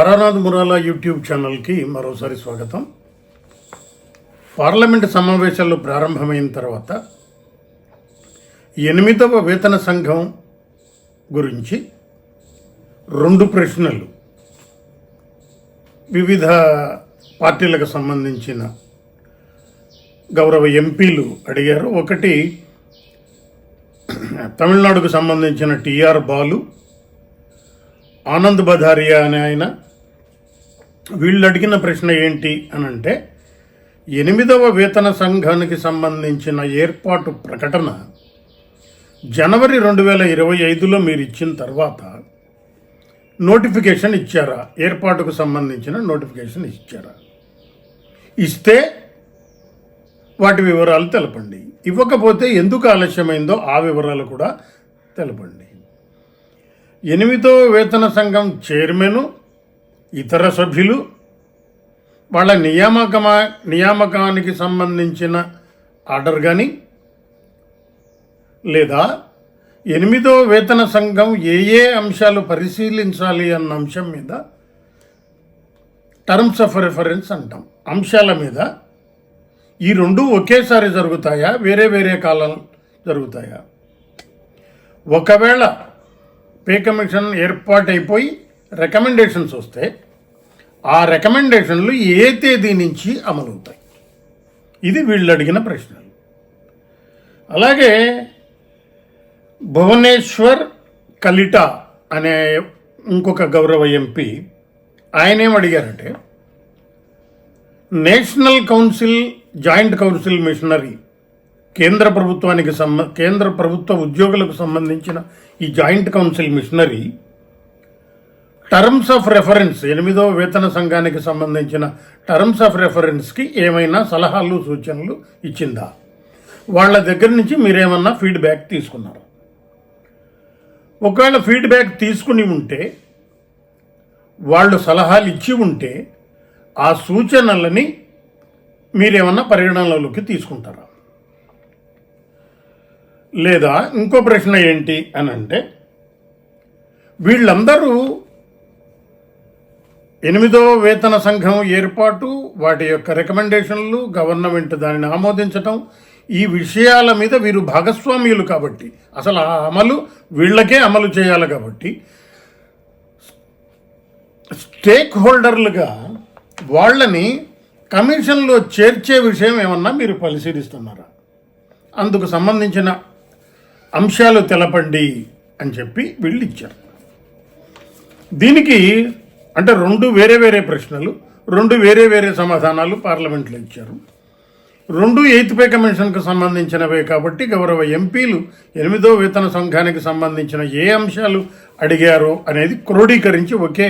Taranath మురాలా YouTube ఛానల్కి మరోసారి స్వాగతం. పార్లమెంట్ సమావేశాలు ప్రారంభమైన తర్వాత ఎనిమిదవ వేతన సంఘం గురించి రెండు ప్రశ్నలు. వివిధ పార్టీలకు సంబంధించిన గౌరవ ఎంపీలు అడిగారు. ఒకటి తమిళనాడుకు సంబంధించిన టిఆర్ బాలు ఆనంద్ బధారియా అనే ఆయన వీళ్ళు అడిగిన ప్రశ్న ఏంటి అని అంటే ఎనిమిదవ వేతన సంఘానికి సంబంధించిన ఏర్పాటు ప్రకటన జనవరి రెండు వేల ఇరవై ఐదులో మీరు ఇచ్చిన తర్వాత నోటిఫికేషన్ ఇచ్చారా? ఏర్పాటుకు సంబంధించిన నోటిఫికేషన్ ఇచ్చారా? ఇస్తే వాటి వివరాలు తెలపండి. ఇవ్వకపోతే ఎందుకు ఆలస్యమైందో ఆ వివరాలు కూడా తెలపండి. ఎనిమిదో వేతన సంఘం చైర్మను ఇతర సభ్యులు వాళ్ళ నియామకమా నియామకానికి సంబంధించిన ఆర్డర్ కానీ లేదా ఎనిమిదో వేతన సంఘం ఏ ఏ అంశాలు పరిశీలించాలి అన్న అంశం మీద టర్మ్స్ ఆఫ్ రెఫరెన్స్ అంటాం. అంశాల మీద ఈ రెండు ఒకేసారి జరుగుతాయా? వేరే వేరే కాలం జరుగుతాయా? ఒకవేళ పే కమిషన్ ఏర్పాటైపోయి రికమెండేషన్స్ వస్తే ఆ రికమెండేషన్లు ఏ తేదీ నుంచి అమలవుతాయి? ఇది వీళ్ళు అడిగిన ప్రశ్నలు. అలాగే భువనేశ్వర్ కలిట అనే ఇంకొక గౌరవ ఎంపీ ఆయనేం అడిగారంటే national council joint council machinery కేంద్ర ప్రభుత్వానికి సంబ కేంద్ర ప్రభుత్వ ఉద్యోగులకు సంబంధించిన ఈ joint council machinery terms of reference ఎనిమిదో వేతన సంఘానికి సంబంధించిన టర్మ్స్ ఆఫ్ రెఫరెన్స్కి ఏమైనా సలహాలు సూచనలు ఇచ్చిందా? వాళ్ళ దగ్గర నుంచి మీరేమన్నా ఫీడ్బ్యాక్ తీసుకున్నారు? ఒకవేళ ఫీడ్బ్యాక్ తీసుకుని ఉంటే వాళ్ళు సలహాలు ఇచ్చి ఉంటే ఆ సూచనలని మీరేమన్నా పరిగణనలోకి తీసుకుంటారా? లేదా ఇంకో ప్రశ్న ఏంటి అని అంటే వీళ్ళందరూ ఎనిమిదో వేతన సంఘం ఏర్పాటు వాటి యొక్క రికమెండేషన్లు గవర్నమెంట్ దానిని ఆమోదించటం ఈ విషయాల మీద వీరు భాగస్వామ్యులు కాబట్టి అసలు ఆ అమలు వీళ్ళకే అమలు చేయాలి కాబట్టి స్టేక్ హోల్డర్లుగా వాళ్ళని కమిషన్లో చేర్చే విషయం ఏమన్నా మీరు పరిశీలిస్తున్నారా? అందుకు సంబంధించిన అంశాలు తెలపండి అని చెప్పి వీళ్ళు ఇచ్చారు. దీనికి అంటే రెండు వేరే వేరే ప్రశ్నలు రెండు వేరే వేరే సమాధానాలు పార్లమెంట్లో ఇచ్చారు. రెండు ఎయిత్ పే కమిషన్కు సంబంధించినవే కాబట్టి గౌరవ ఎంపీలు ఎనిమిదో వేతన సంఘానికి సంబంధించిన ఏ అంశాలు అడిగారో అనేది క్రోడీకరించి ఒకే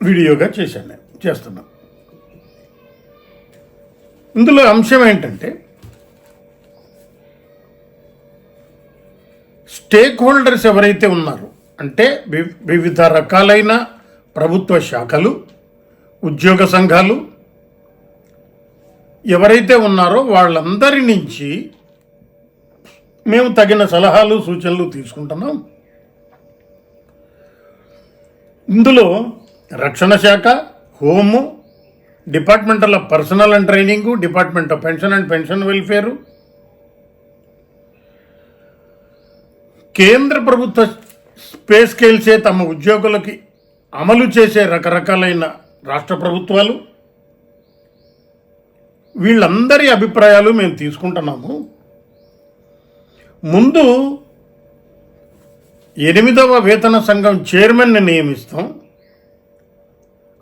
వీడియోగా చేశాను నేను చేస్తున్నాను. ఇందులో అంశం ఏంటంటే స్టేక్ హోల్డర్స్ ఎవరైతే ఉన్నారో అంటే వివిధ రకాలైన ప్రభుత్వ శాఖలు ఉద్యోగ సంఘాలు ఎవరైతే ఉన్నారో వాళ్ళందరి నుంచి మేము తగిన సలహాలు సూచనలు తీసుకుంటున్నాం. ఇందులో రక్షణ శాఖ home departmental of personnel and training department of pension and pension welfare కేంద్ర ప్రభుత్వ స్పేస్ స్కేల్సే తమ ఉద్యోగులకి అమలు చేసే రకరకాలైన రాష్ట్ర ప్రభుత్వాలు వీళ్ళందరి అభిప్రాయాలు మేము తీసుకుంటున్నాము. ముందు ఎనిమిదవ వేతన సంఘం చైర్మన్ని నియమిస్తాం.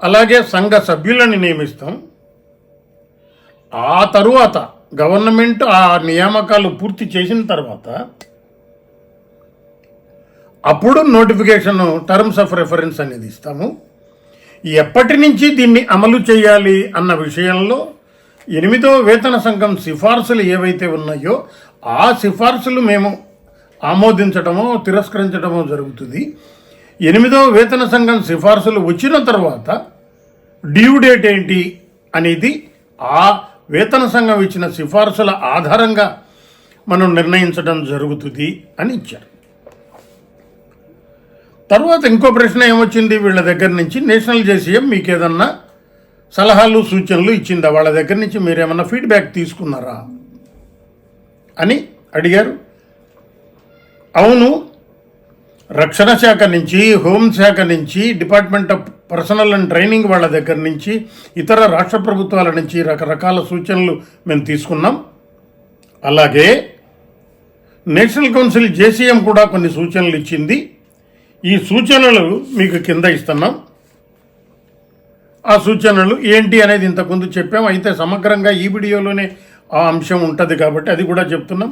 అలాగే సంఘ సభ్యులని నియమిస్తాం. ఆ తరువాత గవర్నమెంట్ ఆ నియామకాలు పూర్తి చేసిన తర్వాత అప్పుడు నోటిఫికేషన్ టర్మ్స్ ఆఫ్ రెఫరెన్స్ అనేది ఇస్తాము. ఎప్పటి నుంచి దీన్ని అమలు చేయాలి అన్న విషయంలో ఎనిమిదో వేతన సంఘం సిఫార్సులు ఏవైతే ఉన్నాయో ఆ సిఫార్సులు మేము ఆమోదించడమో తిరస్కరించడమో జరుగుతుంది. ఎనిమిదో వేతన సంఘం సిఫార్సులు వచ్చిన తర్వాత డ్యూ డేట్ ఏంటి అనేది ఆ వేతన సంఘం ఇచ్చిన సిఫార్సుల ఆధారంగా మనం నిర్ణయించడం జరుగుతుంది అని ఇచ్చారు. తర్వాత ఇంకో ప్రశ్న ఏమొచ్చింది? వీళ్ళ దగ్గర నుంచి నేషనల్ జేసీఎం మీకు ఏదన్నా సలహాలు సూచనలు ఇచ్చిందా? వాళ్ళ దగ్గర నుంచి మీరు ఏమన్నా ఫీడ్బ్యాక్ తీసుకున్నారా? అని అడిగారు. అవును రక్షణ శాఖ నుంచి హోంశాఖ నుంచి department of personnel and training వాళ్ళ దగ్గర నుంచి ఇతర రాష్ట్ర ప్రభుత్వాల నుంచి రకరకాల సూచనలు మేము తీసుకున్నాం. అలాగే నేషనల్ కౌన్సిల్ జేసీఎం కూడా కొన్ని సూచనలు ఇచ్చింది. ఈ సూచనలు మీకు కింద ఇస్తున్నాం. ఆ సూచనలు ఏంటి అనేది ఇంతకుముందు చెప్పాం. అయితే సమగ్రంగా ఈ వీడియోలోనే ఆ అంశం ఉంటుంది కాబట్టి అది కూడా చెప్తున్నాం.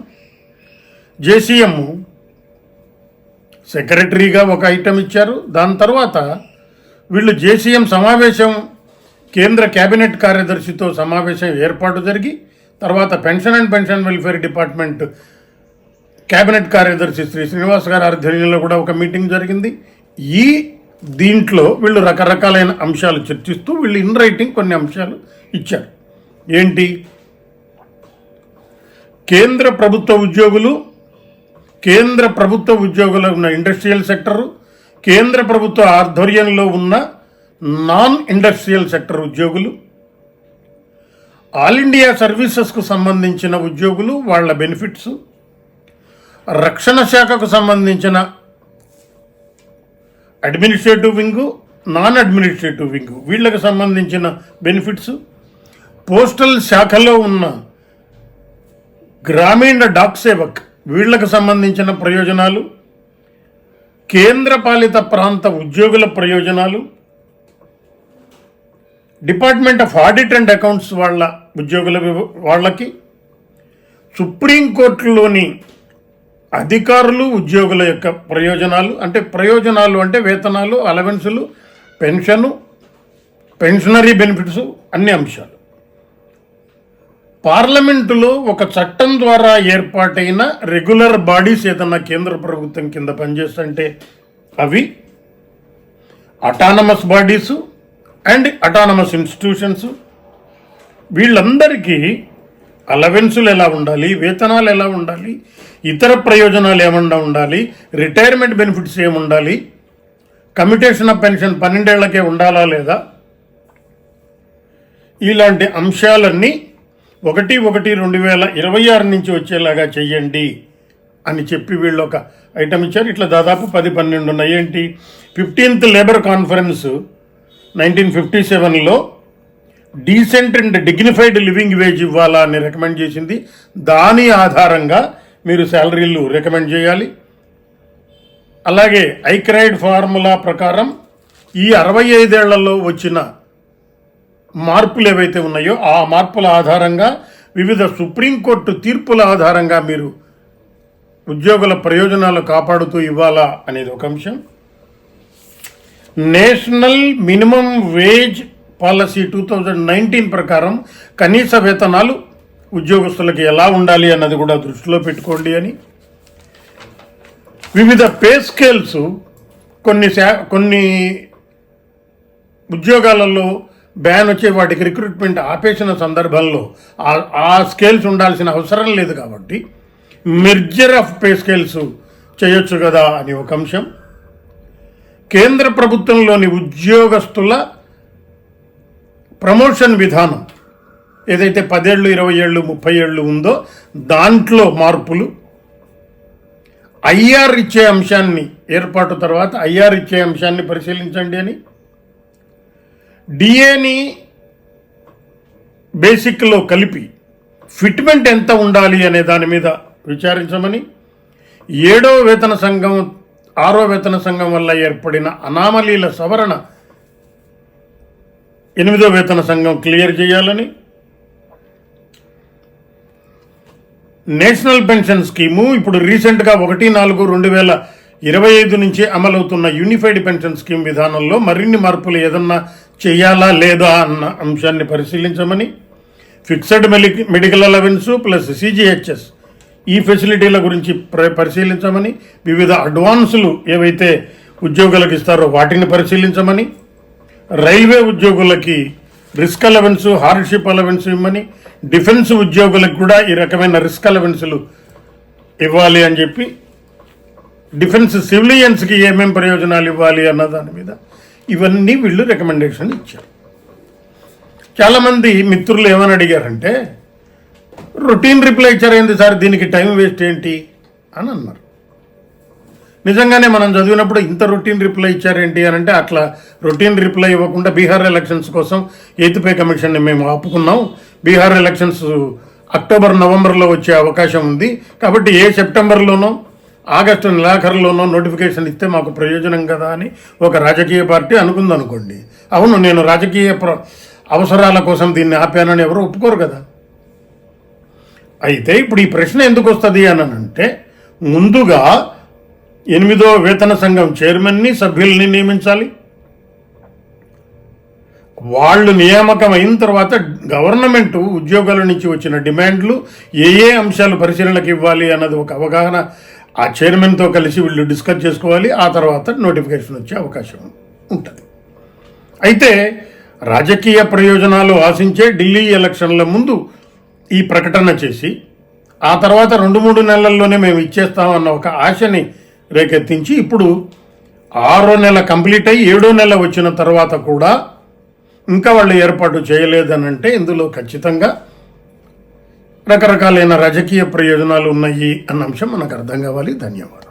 జేసీఎం సెక్రటరీగా ఒక ఐటెం ఇచ్చారు. దాని తర్వాత వీళ్ళు జేసీఎం సమావేశం కేంద్ర కేబినెట్ కార్యదర్శితో సమావేశం ఏర్పాటు జరిగి తర్వాత pension and pension welfare department cabinet కార్యదర్శి శ్రీ శ్రీనివాస్ గారి ఆధ్వర్యంలో కూడా ఒక మీటింగ్ జరిగింది. ఈ దీంట్లో వీళ్ళు రకరకాలైన అంశాలు చర్చిస్తూ వీళ్ళు ఇన్ రైటింగ్ కొన్ని అంశాలు ఇచ్చారు. ఏంటి? కేంద్ర ప్రభుత్వ ఉద్యోగులు కేంద్ర ప్రభుత్వ ఉద్యోగుల ఉన్న ఇండస్ట్రియల్ సెక్టరు కేంద్ర ప్రభుత్వ ఆధ్వర్యంలో ఉన్న నాన్ ఇండస్ట్రియల్ సెక్టర్ ఉద్యోగులు ఆల్ ఇండియా సర్వీసెస్కు సంబంధించిన ఉద్యోగులు వాళ్ళ బెనిఫిట్స్ రక్షణ శాఖకు సంబంధించిన administrative wing non administrative wing వీళ్ళకి సంబంధించిన బెనిఫిట్స్ పోస్టల్ శాఖలో ఉన్న గ్రామీణ డాక్ సేవక్ వీళ్ళకు సంబంధించిన ప్రయోజనాలు. కేంద్రపాలిత ప్రాంత ఉద్యోగుల ప్రయోజనాలు. Department of audit and accounts వాళ్ళ ఉద్యోగుల వాళ్ళకి. సుప్రీంకోర్టులోని అధికారులు ఉద్యోగుల యొక్క ప్రయోజనాలు అంటే ప్రయోజనాలు అంటే వేతనాలు అలవెన్సులు పెన్షను పెన్షనరీ బెనిఫిట్స్ అన్ని అంశాలు. పార్లమెంటులో ఒక చట్టం ద్వారా ఏర్పాటైన రెగ్యులర్ బాడీస్ ఏదన్నా కేంద్ర ప్రభుత్వం కింద పనిచేస్తుంటే అవి autonomous bodies and autonomous institutions వీళ్ళందరికీ అలవెన్సులు ఎలా ఉండాలి? వేతనాలు ఎలా ఉండాలి? ఇతర ప్రయోజనాలు ఏమన్నా ఉండాలి? రిటైర్మెంట్ బెనిఫిట్స్ ఏముండాలి? కమ్యూటేషన్ ఆఫ్ పెన్షన్ పన్నెండేళ్ళకే ఉండాలా లేదా? ఇలాంటి అంశాలన్నీ ఒకటి ఒకటి రెండు వేల ఇరవై ఆరు నుంచి వచ్చేలాగా చెయ్యండి అని చెప్పి వీళ్ళు ఒక ఐటమ్ ఇచ్చారు. ఇట్లా దాదాపు పది పన్నెండు ఉన్నాయి ఏంటి fifteenth labour conference nineteen fifty సెవెన్లో decent and dignified living wage ఇవ్వాలా అని రికమెండ్ చేసింది. దాని ఆధారంగా మీరు శాలరీలు రికమెండ్ చేయాలి. అలాగే ఐక్రైడ్ ఫార్ములా ప్రకారం ఈ అరవై ఐదేళ్ళలో వచ్చిన మార్పులు ఏవైతే ఉన్నాయో ఆ మార్పుల ఆధారంగా వివిధ సుప్రీంకోర్టు తీర్పుల ఆధారంగా మీరు ఉద్యోగుల ప్రయోజనాలు కాపాడుతూ ఇవ్వాలా అనేది ఒక అంశం. National minimum wage policy two thousand nineteen ప్రకారం కనీస వేతనాలు ఉద్యోగస్తులకు ఎలా ఉండాలి అన్నది కూడా దృష్టిలో పెట్టుకోండి అని. వివిధ పే స్కేల్స్ కొన్ని శా కొన్ని ఉద్యోగాలలో బ్యాన్ వచ్చే వాటికి రిక్రూట్మెంట్ ఆపేసిన సందర్భంలో ఆ- స్కేల్స్ ఉండాల్సిన అవసరం లేదు కాబట్టి మిర్జర్ ఆఫ్ పే స్కేల్స్ చేయొచ్చు కదా అని ఒక అంశం. కేంద్ర ప్రభుత్వంలోని ఉద్యోగస్తుల ప్రమోషన్ విధానం ఏదైతే పదేళ్ళు ఇరవై ఏళ్ళు ముప్పై ఏళ్ళు ఉందో దాంట్లో మార్పులు. ఐఆర్ ఇచ్చే అంశాన్ని ఏర్పాటు తర్వాత ఐఆర్ ఇచ్చే అంశాన్ని పరిశీలించండి అని. డిఏని బేసిక్లో కలిపి ఫిట్మెంట్ ఎంత ఉండాలి అనే దాని మీద విచారించమని. ఏడో వేతన సంఘం ఆరో వేతన సంఘం వల్ల ఏర్పడిన అనామలీల సవరణ ఎనిమిదో వేతన సంఘం క్లియర్ చేయాలని నేషనల్ పెన్షన్ స్కీము ఇప్పుడు రీసెంట్గా ఒకటి నాలుగు రెండు వేల ఇరవై ఐదు నుంచి అమలవుతున్న యూనిఫైడ్ పెన్షన్ స్కీమ్ విధానంలో మరిన్ని మార్పులు ఏదన్నా చేయాలా లేదా అన్న అంశాన్ని పరిశీలించమని ఫిక్స్డ్ మెలి మెడికల్ అలవెన్స్ ప్లస్ సిజిహెచ్ఎస్ ఈ ఫెసిలిటీల గురించి పరిశీలించమని వివిధ అడ్వాన్సులు ఏవైతే ఉద్యోగులకు ఇస్తారో వాటిని పరిశీలించమని రైల్వే ఉద్యోగులకి రిస్క్ అలవెన్స్ హార్డ్షిప్ అలవెన్స్ ఇవ్వమని డిఫెన్స్ ఉద్యోగులకు కూడా ఈ రకమైన రిస్క్ అలవెన్సులు ఇవ్వాలి అని చెప్పి డిఫెన్స్ సివిలియన్స్కి ఏమేం ప్రయోజనాలు ఇవ్వాలి అన్న దాని మీద ఇవన్నీ వీళ్ళు రికమెండేషన్ ఇచ్చారు. చాలామంది మిత్రులు ఏమని అడిగారంటే రొటీన్ రిప్లై ఇచ్చారు ఏంది సార్? దీనికి టైం వేస్ట్ ఏంటి? అని అన్నారు. నిజంగానే మనం చదివినప్పుడు ఇంత రొటీన్ రిప్లై ఇచ్చారేంటి అని అంటే అట్లా రొటీన్ రిప్లై ఇవ్వకుండా బీహార్ ఎలక్షన్స్ కోసం ఎయిత్ కమిషన్ని మేము ఆపుకున్నాం. బీహార్ ఎలక్షన్స్ అక్టోబర్ నవంబర్లో వచ్చే అవకాశం ఉంది. కాబట్టి ఏ సెప్టెంబర్లోనో ఆగస్టు నెలాఖరులోనో నోటిఫికేషన్ ఇస్తే మాకు ప్రయోజనం కదా అని ఒక రాజకీయ పార్టీ అనుకుందనుకోండి. అవును నేను రాజకీయ ప్ర- అవసరాల కోసం దీన్ని ఆపానని ఎవరు ఒప్పుకోరు కదా. అయితే ఇప్పుడు ఈ ప్రశ్న ఎందుకు వస్తుంది అని అంటే ముందుగా ఎనిమిదో వేతన సంఘం చైర్మన్ని సభ్యుల్ని నియమించాలి. వాళ్ళు నియామకం అయిన తర్వాత గవర్నమెంట్ ఉద్యోగాల నుంచి వచ్చిన డిమాండ్లు ఏ ఏ అంశాలు పరిశీలనకు ఇవ్వాలి అన్నది ఒక అవగాహన ఆ చైర్మన్తో కలిసి వీళ్ళు డిస్కస్ చేసుకోవాలి. ఆ తర్వాత నోటిఫికేషన్ వచ్చే అవకాశం ఉంటుంది. అయితే రాజకీయ ప్రయోజనాలు ఆశించే ఢిల్లీ ఎలక్షన్ల ముందు ఈ ప్రకటన చేసి ఆ తర్వాత రెండు మూడు నెలల్లోనే మేము ఇచ్చేస్తామన్న ఒక ఆశని రేకెత్తించి ఇప్పుడు ఆరో నెల కంప్లీట్ అయ్యి ఏడో నెల వచ్చిన తర్వాత కూడా ఇంకా వాళ్ళు ఏర్పాటు చేయలేదనంటే ఇందులో ఖచ్చితంగా రకరకాలైన రాజకీయ ప్రయోజనాలు ఉన్నాయి అన్న అంశం మనకు అర్థం కావాలి. ధన్యవాదాలు.